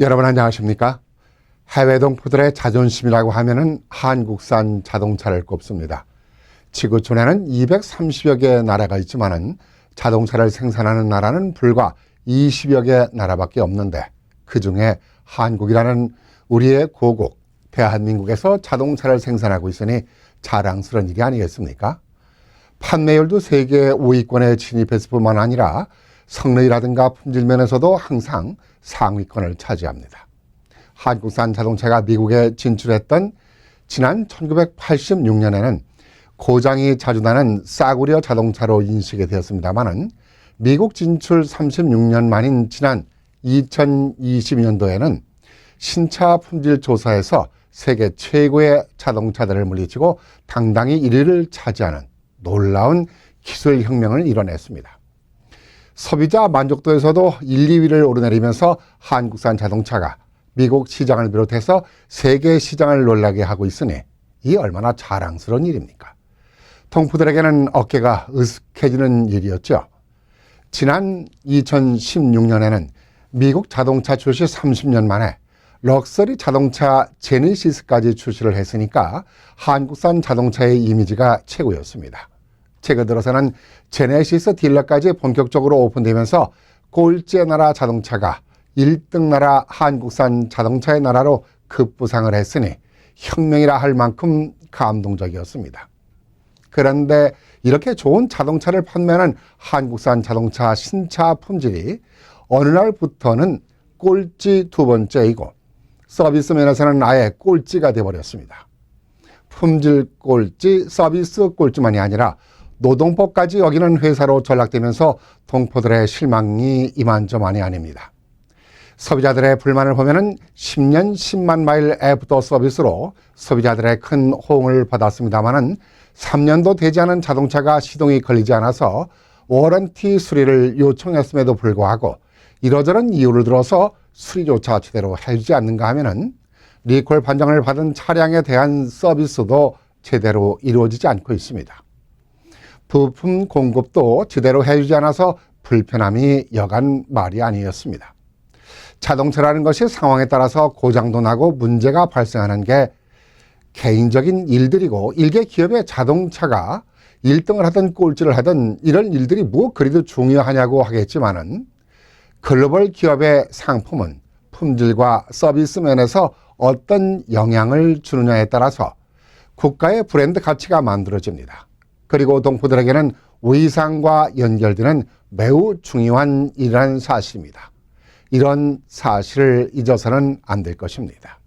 여러분 안녕하십니까? 해외 동포들의 자존심이라고 하면은 한국산 자동차를 꼽습니다. 지구촌에는 230여 개의 나라가 있지만은 자동차를 생산하는 나라는 불과 20여 개 나라밖에 없는데 그 중에 한국이라는 우리의 고국 대한민국에서 자동차를 생산하고 있으니 자랑스러운 일이 아니겠습니까? 판매율도 세계 5위권에 진입했을 뿐만 아니라 성능이라든가 품질 면에서도 항상 상위권을 차지합니다. 한국산 자동차가 미국에 진출했던 지난 1986년에는 고장이 자주 나는 싸구려 자동차로 인식이 되었습니다마는 미국 진출 36년 만인 지난 2022년도에는 신차 품질 조사에서 세계 최고의 자동차들을 물리치고 당당히 1위를 차지하는 놀라운 기술 혁명을 이뤄냈습니다. 소비자 만족도에서도 1, 2위를 오르내리면서 한국산 자동차가 미국 시장을 비롯해서 세계 시장을 놀라게 하고 있으니 이 얼마나 자랑스러운 일입니까? 동포들에게는 어깨가 으쓱해지는 일이었죠. 지난 2016년에는 미국 자동차 출시 30년 만에 럭셔리 자동차 제네시스까지 출시를 했으니까 한국산 자동차의 이미지가 최고였습니다. 최근 들어서는 제네시스 딜러까지 본격적으로 오픈되면서 꼴찌의 나라 자동차가 1등 나라 한국산 자동차의 나라로 급부상을 했으니 혁명이라 할 만큼 감동적이었습니다. 그런데 이렇게 좋은 자동차를 판매하는 한국산 자동차 신차 품질이 어느 날부터는 꼴찌 두 번째이고 서비스 면에서는 아예 꼴찌가 되어버렸습니다. 품질 꼴찌, 서비스 꼴찌만이 아니라 노동법까지 여기는 회사로 전락되면서 동포들의 실망이 이만저만이 아닙니다. 소비자들의 불만을 보면은 10년 10만 마일 애프터 서비스로 소비자들의 큰 호응을 받았습니다마는 3년도 되지 않은 자동차가 시동이 걸리지 않아서 워런티 수리를 요청했음에도 불구하고 이러저런 이유를 들어서 수리조차 제대로 해주지 않는가 하면은 리콜 판정을 받은 차량에 대한 서비스도 제대로 이루어지지 않고 있습니다. 부품 공급도 제대로 해주지 않아서 불편함이 여간 말이 아니었습니다. 자동차라는 것이 상황에 따라서 고장도 나고 문제가 발생하는 게 개인적인 일들이고 일개 기업의 자동차가 1등을 하든 꼴찌를 하든 이런 일들이 뭐 그리도 중요하냐고 하겠지만은 글로벌 기업의 상품은 품질과 서비스 면에서 어떤 영향을 주느냐에 따라서 국가의 브랜드 가치가 만들어집니다. 그리고 동포들에게는 위상과 연결되는 매우 중요한 일이라는 사실입니다. 이런 사실을 잊어서는 안 될 것입니다.